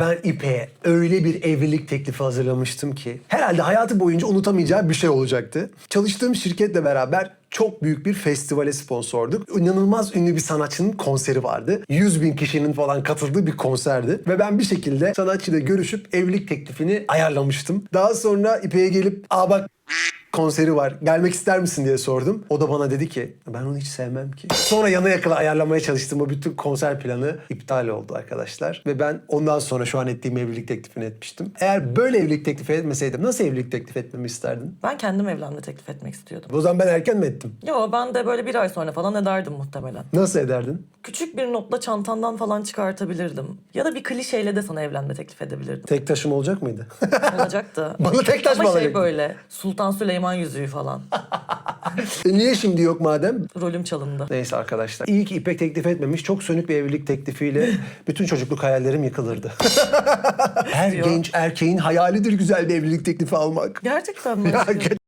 Ben İpek'e öyle bir evlilik teklifi hazırlamıştım ki herhalde hayatı boyunca unutamayacağı bir şey olacaktı. Çalıştığım şirketle beraber çok büyük bir festivale sponsorduk. İnanılmaz ünlü bir sanatçının konseri vardı. 100 bin kişinin falan katıldığı bir konserdi. Ve ben bir şekilde sanatçıyla görüşüp evlilik teklifini ayarlamıştım. Daha sonra İpek'e gelip aa bak konseri var. Gelmek ister misin diye sordum. O da bana dedi ki ben onu hiç sevmem ki. Sonra yana yakıla ayarlamaya çalıştım. O bütün konser planı iptal oldu arkadaşlar. Ve ben ondan sonra şu an ettiğim evlilik teklifini etmiştim. Eğer böyle evlilik teklifi etmeseydim nasıl evlilik teklif etmemi isterdin? Ben kendim evlenme teklif etmek istiyordum. O zaman ben erken mi ettim? Yo ben de böyle bir ay sonra falan ederdim muhtemelen. Nasıl ederdin? Küçük bir notla çantandan falan çıkartabilirdim. Ya da bir klişeyle de sana evlenme teklif edebilirdim. Tek taşım olacak mıydı? Olacaktı. Bana tek taş Ama mı şey alacaktın? böyle Sultan Süleyman yüzüğü falan. e niye şimdi yok madem? Rolüm çalındı. Neyse arkadaşlar. İyi ki İpek teklif etmemiş. Çok sönük bir evlilik teklifiyle bütün çocukluk hayallerim yıkılırdı. Her Diyor. genç erkeğin hayalidir güzel bir evlilik teklifi almak. Gerçekten mi? Ya,